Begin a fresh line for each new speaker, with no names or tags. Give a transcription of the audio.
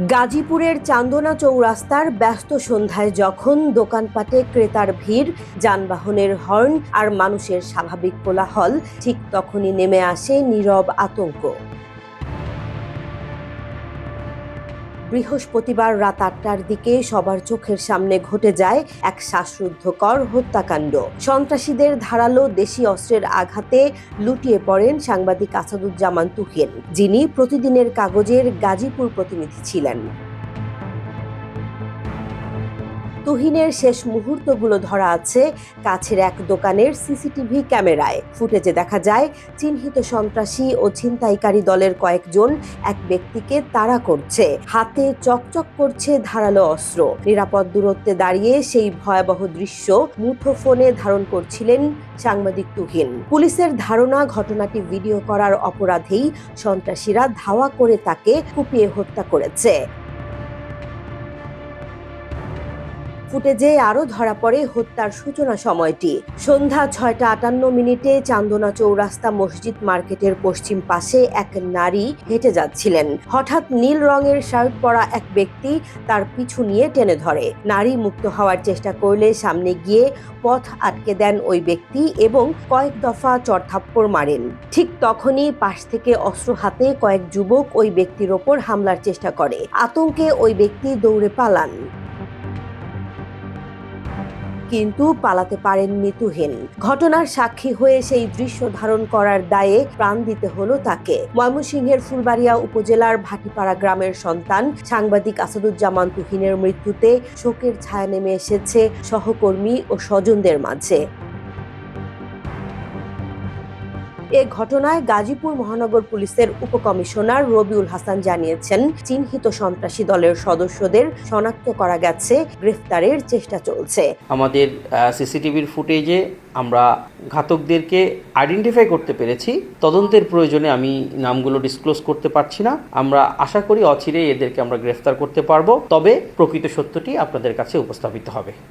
গাজীপুরের চান্দনা চৌরাস্তার ব্যস্ত সন্ধ্যায় যখন দোকানপাটে ক্রেতার ভিড়, যানবাহনের হর্ন আর মানুষের স্বাভাবিক কোলাহল, ঠিক তখনই নেমে আসে নীরব আতঙ্ক। বৃহস্পতিবার রাত আটটার দিকে সবার চোখের সামনে ঘটে যায় এক শ্বাসরুদ্ধকর হত্যাকাণ্ড। সন্ত্রাসীদের ধারালো দেশি অস্ত্রের আঘাতে লুটিয়ে পড়েন সাংবাদিক আসাদুজ্জামান তুহিন, যিনি প্রতিদিনের কাগজের গাজীপুর প্রতিনিধি ছিলেন। তুহিনের শেষ মুহূর্তগুলো ধরা আছে কাছের এক দোকানের সিসিটিভি ক্যামেরায়। ফুটেজে দেখা যায়, চিহ্নিত সন্ত্রাসী ও ছিনতাইকারী দলের কয়েকজন এক ব্যক্তিকে তাড়া করছে। হাতে চকচক করছে ধারালো অস্ত্র। নিরাপদ দূরত্বে দাঁড়িয়ে সেই ভয়াবহ দৃশ্য মুঠোফোনে ধারণ করছিলেন সাংবাদিক তুহিন। পুলিশের ধারণা, ঘটনাটি ভিডিও করার অপরাধেই সন্ত্রাসীরা ধাওয়া করে তাকে কুপিয়ে হত্যা করেছে। ফুটেজে আরও ধরা পড়ে হত্যার সূচনা সময়টি। সন্ধ্যা ছয়টা আটান্ন মিনিটে চান্দনা চৌরাস্তা মসজিদ মার্কেটের পশ্চিম পাশে এক নারী হেঁটে যাচ্ছিলেন। হঠাৎ নীল রঙের শার্ট পরা এক ব্যক্তি তার পিছু নিয়ে টেনে ধরে। নারী মুক্ত হওয়ার চেষ্টা করলে সামনে গিয়ে পথ আটকে দেন ওই ব্যক্তি এবং কয়েক দফা চড়থাপ্পড় মারেন। ঠিক তখনই পাশ থেকে অস্ত্র হাতে কয়েক যুবক ওই ব্যক্তির ওপর হামলার চেষ্টা করে। আতঙ্কে ওই ব্যক্তি দৌড়ে পালান। কিন্তু পালাতে পারেননি তুহিন ঘটনার সাক্ষী হয়ে সেই দৃশ্য ধারণ করার দায়ে প্রাণ দিতে হলো তাকে। ময়মনসিংহের ফুলবাড়িয়া উপজেলার ভাটিপাড়া গ্রামের সন্তান, সাংবাদিক আসাদুজ্জামান তুহিনের মৃত্যুতে শোকের ছায়া নেমে এসেছে সহকর্মী ও স্বজনদের মাঝে। এ ঘটনায় গাজীপুর মহানগর পুলিশের উপকমিশনার রবিউল হাসান জানিয়েছেন, চিহ্নিত সন্ত্রাসী দলের সদস্যদের শনাক্ত করা গেছে, গ্রেফতারের চেষ্টা চলছে।
আমাদের সিসিটিভির ফুটেজে আমরা ঘাতকদেরকে আইডেন্টিফাই করতে পেরেছি। তদন্তের প্রয়োজনে আমি নামগুলো ডিসক্লোজ করতে পারছি না। আমরা আশা করি অচিরেই এদেরকে আমরা গ্রেফতার করতে পারব। তবে প্রকৃত সত্যটি আপনাদের কাছে উপস্থাপিত হবে।